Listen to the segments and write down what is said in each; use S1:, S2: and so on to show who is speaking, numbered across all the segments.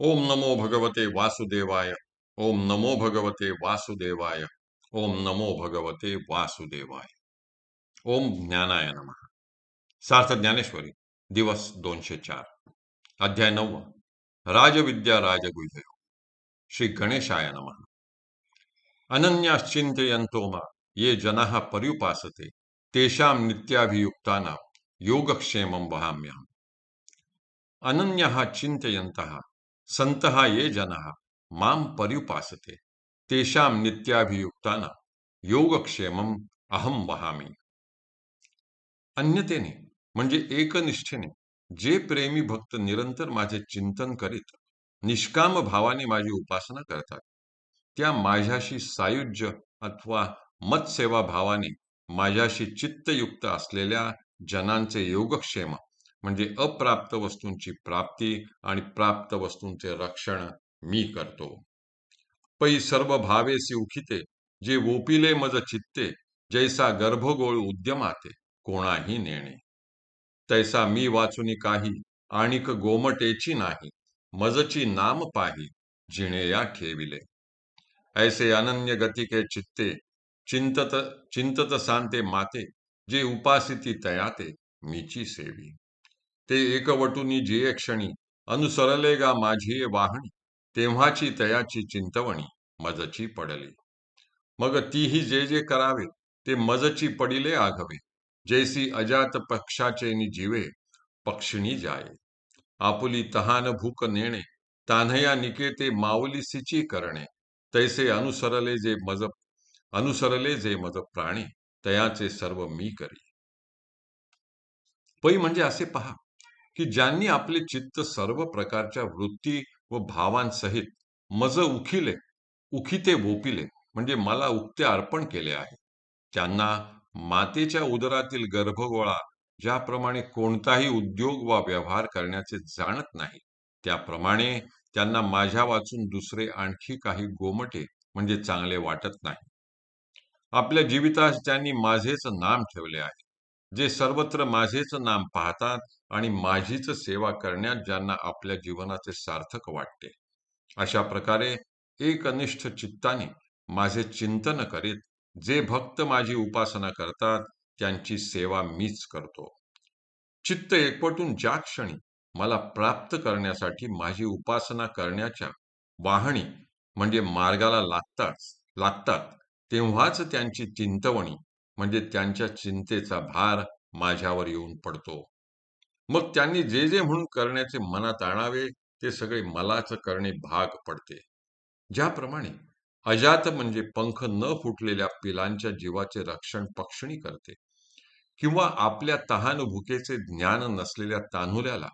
S1: ओम नमो भगवते वासुदेवाय, ओम नमो भगवते वासुदेवाय, ओम नमो भगवते वासुदेवाय। ओम ज्ञानाय नम। सार्थ ज्ञानेश्वरी, दिवस दोनशे चार, अध्याय नवव, राजविद्या राजगुह्य। श्री गणेशाय नम। अनन्याश्चिंतयन्तो मा ये जनाः पर्युपासते, तेषां नित्याभियुक्तानां योगक्षेमं वहाम्यहम्। अनन्यः चिंतयन्तः संतः ये जनाः मां पर्युपासते तेषां नित्याभियुक्तानां योगक्षेमम अहम वहामी। अन्यतेने म्हणजे एकनिष्ठेने जे प्रेमी भक्त निरंतर माझे चिंतन करीत निष्काम भावाने माझी उपासना करतात त्या माझ्याशी सायुज्य अथवा मत्सेवा भावाने माझ्याशी चित्तयुक्त असलेल्या जनांचे योगक्षेम म्हणजे अप्राप्त वस्तूंची प्राप्ती आणि प्राप्त वस्तूंचे रक्षण मी करतो. पै सर्व भावेसी उखिते जे वोपिले मज चित्ते जैसा गर्भगोळ उद्यमाते कोणाही नेणे. तैसा मी वाचुनी काही आणिक गोमटेची नाही मजची नाम पाही जिणेया ठेविले. ऐसे अनन्य गतिके चित्ते चिंतत चिंतत सांते माते जे उपासिती तयाते मीची सेवी. ते एकवटुनी जे क्षणी अनुसरले गा माझी वाहणी तेव्हाची तयाची चिंतवणी मजची पडली. मग तीही जे जे करावे ते मजची पडिले आघवे. जैसी अजात पक्षाचे नि जीवे पक्षिणी जाये. आपुली तहान भूक नेणे तान्हया निकेते माऊलीसीची करणे. तैसे अनुसरले जे मज अनुसरले जे मज प्राणी तयाचे सर्व मी करी. पै म्हणजे असे पहा की ज्यांनी आपले चित्त सर्व प्रकारच्या वृत्ती व भावांसहित मज उखिले उखिते वोपिले म्हणजे मला उक्ते अर्पण केले आहे. त्यांना मातेच्या उदरातील गर्भगोळा ज्याप्रमाणे कोणताही उद्योग वा व्यवहार करण्याचे जाणत नाही त्याप्रमाणे त्यांना माझ्या वाचून दुसरे आणखी काही गोमटे म्हणजे चांगले वाटत नाही. आपल्या जीवितास त्यांनी माझेच नाम ठेवले आहे. जे सर्वत्र माझेच नाम पाहतात आणि माझीच सेवा करण्यात ज्यांना आपल्या जीवनाचे सार्थक वाटते. अशा प्रकारे एकनिष्ठ चित्ताने माझे चिंतन करीत जे भक्त माझी उपासना करतात त्यांची सेवा मीच करतो. चित्त एकवटून ज्या क्षणी मला प्राप्त करण्यासाठी माझी उपासना करण्याच्या वाहणी म्हणजे मार्गाला लागतात लागतात तेव्हाच त्यांची चिंतवणी म्हणजे त्यांच्या चिंतेचा भार माझ्यावर येऊन पडतो. मग त्यांनी जे जे म्हणून करण्याचे मनात आणावे ते सगळे मलाच करणे भाग पडते. ज्याप्रमाणे अजात म्हणजे पंख न फुटलेल्या पिलांच्या जीवाचे रक्षण पक्षणी करते. किंवा आपल्या तहान भुकेचे ज्ञान नसलेल्या तान्हुल्याला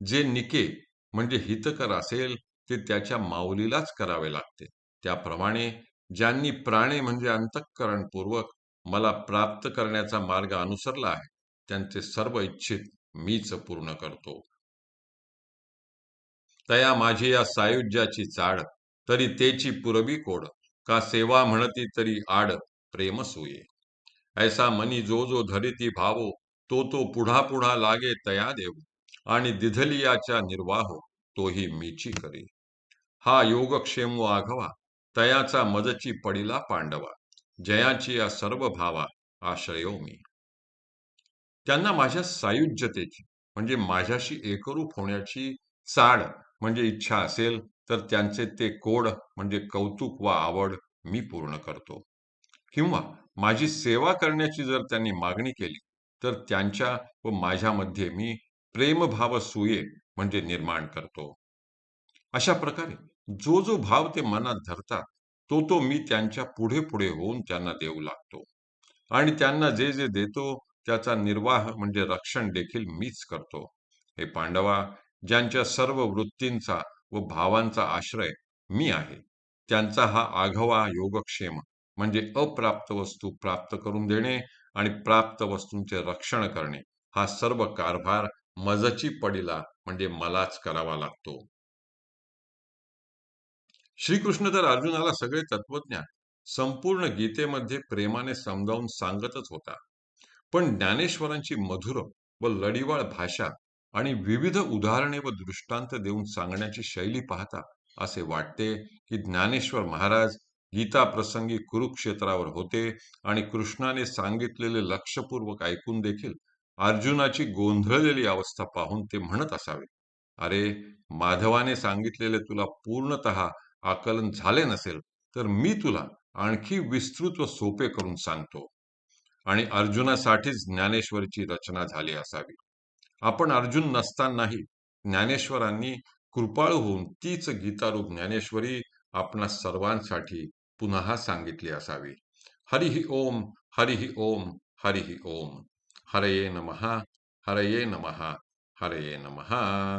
S1: जे निके म्हणजे हितकर असेल ते त्याच्या माऊलीलाच करावे लागते. त्याप्रमाणे ज्यांनी प्राणे म्हणजे अंतःकरणपूर्वक मला प्राप्त करण्याचा मार्ग अनुसरला आहे. त्यांचे सर्व इच्छित मीच पूर्ण करतो. तया माझी या सायुज्याची चाड तरी तेची पुरवी कोड. का सेवा म्हणती तरी आड प्रेम सुये. ऐसा मनी जो जो धरिती भावो तो तो पुढा पुढा लागे तया देव. आणि दिधलियाच्या निर्वाह तोही मीची करी. हा योगक्षेम आघवा तयाचा मजची पडिला पांडवा. जयाची या सर्व भावा आश्रयो हो मी. त्यांना माझ्या सायुज्यतेची म्हणजे माझ्याशी एकरूप होण्याची चाड म्हणजे इच्छा असेल तर त्यांचे ते कोड म्हणजे कौतुक व आवड मी पूर्ण करतो. किंवा माझी सेवा करण्याची जर त्यांनी मागणी केली तर त्यांच्या व माझ्यामध्ये मी प्रेमभाव सुये म्हणजे निर्माण करतो. अशा प्रकारे जो जो भाव ते मनात धरतात तो तो मी त्यांच्या पुढे पुढे होऊन त्यांना देऊ लागतो. आणि त्यांना जे जे देतो त्याचा निर्वाह म्हणजे रक्षण देखील मीच करतो. हे पांडवा ज्यांच्या सर्व वृत्तींचा व भावांचा आश्रय मी आहे त्यांचा हा आघवा योगक्षेम म्हणजे अप्राप्त वस्तू प्राप्त करून देणे आणि प्राप्त वस्तूंचे रक्षण करणे हा सर्व कारभार मजची पडीला म्हणजे मलाच करावा लागतो. श्रीकृष्ण तर अर्जुनाला सगळे तत्वज्ञान संपूर्ण गीतेमध्ये प्रेमाने समजावून सांगतच होता. पण ज्ञानेश्वरांची मधुर व लढीवाळ भाषा आणि विविध उदाहरणे व दृष्टांत देऊन सांगण्याची शैली पाहता असे वाटते की ज्ञानेश्वर महाराज गीता प्रसंगी कुरुक्षेत्रावर होते आणि कृष्णाने सांगितलेले लक्षपूर्वक ऐकून देखील अर्जुनाची गोंधळलेली अवस्था पाहून ते म्हणत असावे. अरे माधवाने सांगितलेले तुला पूर्णतः आकलन झाले नसेल तर मी तुला आणखी विस्तृत व सोपे करून सांगतो. आणि अर्जुनासाठीच ज्ञानेश्वरीची रचना झाली असावी. आपण अर्जुन नसतानाही ज्ञानेश्वरांनी कृपाळू होऊन तीच गीतारूप ज्ञानेश्वरी आपणा सर्वांसाठी पुन्हा सांगितली असावी. हरिहि ओम हरिहि ओम हरिहि ओम. हरये नमहा हरये नमहा हरये नमहा